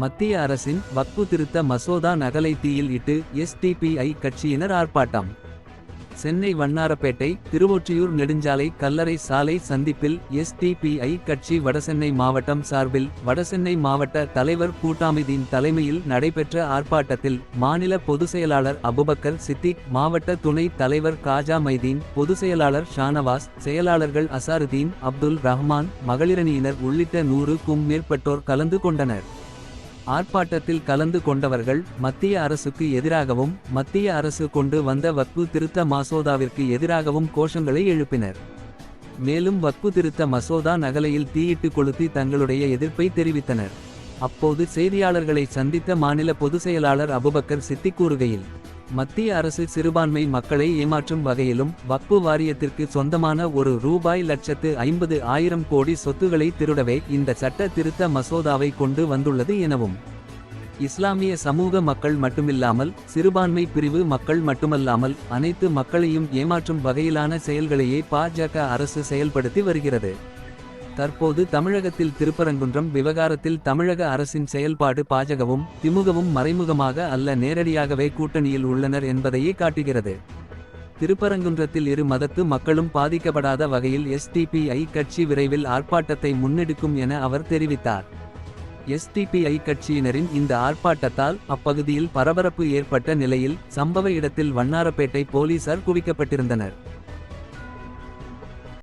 மத்திய அரசின் வக்பு திருத்த மசோதா நகலை தீயில் இட்டு எஸ்டிபிஐ கட்சியினர் ஆர்ப்பாட்டம். சென்னை வண்ணாரப்பேட்டை திருவொற்றியூர் நெடுஞ்சாலை கல்லறை சாலை சந்திப்பில் எஸ்டிபிஐ கட்சி வடசென்னை மாவட்டம் சார்பில் வடசென்னை மாவட்ட தலைவர் கூட்டாமிதியின் தலைமையில் நடைபெற்ற ஆர்ப்பாட்டத்தில் மாநில பொதுச் செயலாளர் அபுபக்கர் சித்திக் மாவட்ட துணைத் தலைவர் காஜா மைதீன் பொதுச் செயலாளர் ஷானவாஸ் செயலாளர்கள் அசாருதீன் அப்துல் ரஹ்மான் மகளிரணியினர் உள்ளிட்ட நூறுக்கும் மேற்பட்டோர் கலந்து கொண்டனர். ஆர்ப்பாட்டத்தில் கலந்து கொண்டவர்கள் மத்திய அரசுக்கு எதிராகவும் மத்திய அரசு கொண்டு வந்த வக்பு திருத்த மசோதாவிற்கு எதிராகவும் கோஷங்களை எழுப்பினர். மேலும் வக்பு திருத்த மசோதா நகலையில் தீயிட்டு கொளுத்தி தங்களுடைய எதிர்ப்பை தெரிவித்தனர். அப்போது செய்தியாளர்களை சந்தித்த மாநில பொதுச் செயலாளர் அபுபக்கர் சித்தி கூறுகையில் மத்திய அரசு சிறுபான்மை மக்களை ஏமாற்றும் வகையிலும் வக்பு வாரியத்திற்கு சொந்தமான ஒரு ரூபாய் லட்சத்து ஐம்பது ஆயிரம் கோடி சொத்துகளை திருடவே இந்த சட்ட திருத்த மசோதாவை கொண்டு வந்துள்ளது எனவும். இஸ்லாமிய சமூக மக்கள் மட்டுமில்லாமல் சிறுபான்மை பிரிவு மக்கள் மட்டுமல்லாமல் அனைத்து மக்களையும் ஏமாற்றும் வகையிலான செயல்களையே பாஜக அரசு செயல்படுத்தி வருகிறது. தற்போது தமிழகத்தில் திருப்பரங்குன்றம் விவகாரத்தில் தமிழக அரசின் செயல்பாடு பாஜகவும் திமுகவும் மறைமுகமாக அல்ல நேரடியாகவே கூட்டணியில் உள்ளனர் என்பதையே காட்டுகிறது. திருப்பரங்குன்றத்தில் இரு மதத்து மக்களும் பாதிக்கப்படாத வகையில் எஸ்டிபிஐ கட்சி விரைவில் ஆர்ப்பாட்டத்தை முன்னெடுக்கும் என அவர் தெரிவித்தார். எஸ்டிபிஐ கட்சியினரின் இந்த ஆர்ப்பாட்டத்தால் அப்பகுதியில் பரபரப்பு ஏற்பட்ட நிலையில் சம்பவ இடத்தில் வண்ணாரப்பேட்டை போலீசார் குவிக்கப்பட்டிருந்தனர்.